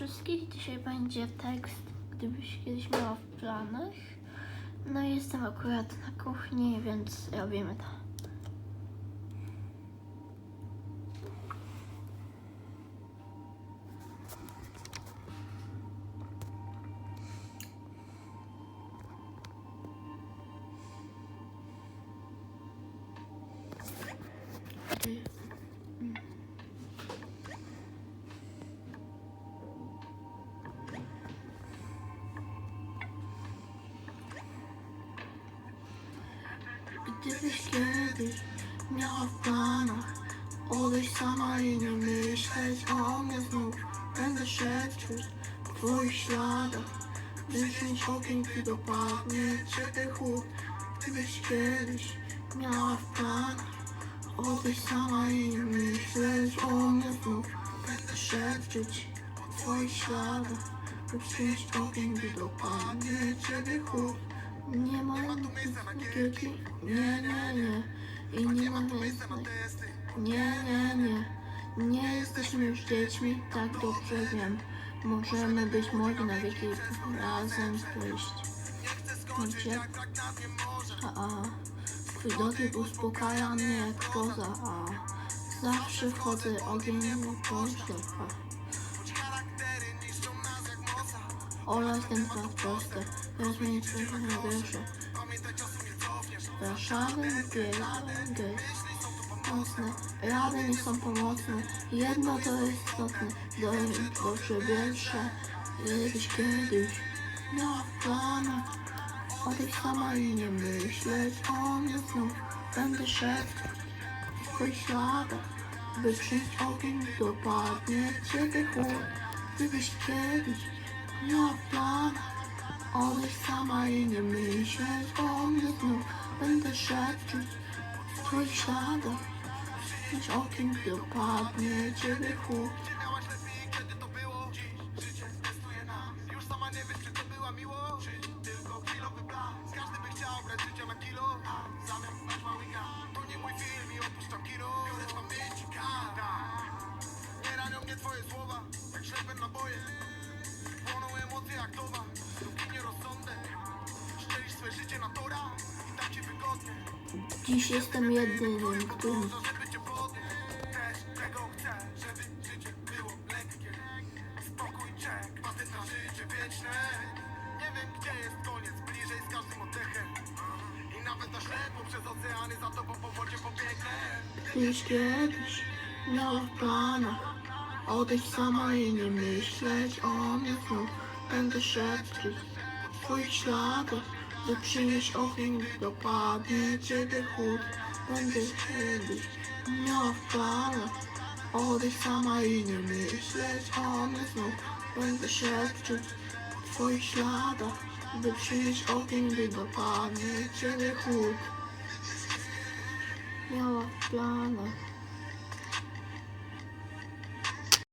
wszystkich. Dzisiaj będzie tekst, gdybyś kiedyś miała w planach. No jestem akurat na kuchni, więc robimy to. Gdybyś kiedyś miała w planach odejść sama i nie myśleć o mnie znów Będę szepczeć w twoich śladach. Brzmieć ogień, gdy dopadnie ciebie chłód. Gdybyś kiedyś miała w planach odejść sama i nie myśleć o mnie znów Będę szepczeć w twoich śladach. Brzmieć ogień, gdy dopadnie ciebie chłód. Nie ma nie, nie, nie. I nie ma więcej. Nie, nie, nie. Nie jesteśmy już dziećmi, tak dobrze wiem. Możemy być młodzi na wieki razem pójść. Gdzie? A, a. Twój uspokaja mnie jak poza, a. Zawsze wchodzę ogień w a. Oraz ten dwa proste, rozmienić trochę na wiersze. Warszawy, biegły, mocne, rady nie są pomocne. Jedno to jest istotne, do, dobrze wiersze. Kiedyś, kiedyś, miała w planach odejść sama i nie myśleć o mnie znów. Będę szedł w twoich śladach, by przyjść ogień, dopadnie ciebie chłód. Gdybyś kiedyś miała w planach odejść sama i nie myśleć o mnie znów. Będę szepczeć w twoich śladach, przyjść ogień, dopadnie ciebie chłód. Twoje słowa, jak ślepe naboje tobą po wodzie pobiegnę Gdybyś kiedyś miała w planach odejść sama i nie myśleć o mnie znów? Będę szepczeć w twoich śladach, by przynieść ogień, gdy dopadnie ciebie chłód. Będę kiedyś miała w planach odejść sama i nie myśleć o mnie znów. Będę szepczeć w twoich śladach, by przynieść ogień, gdy dopadnie ciebie chłód. Miała w planach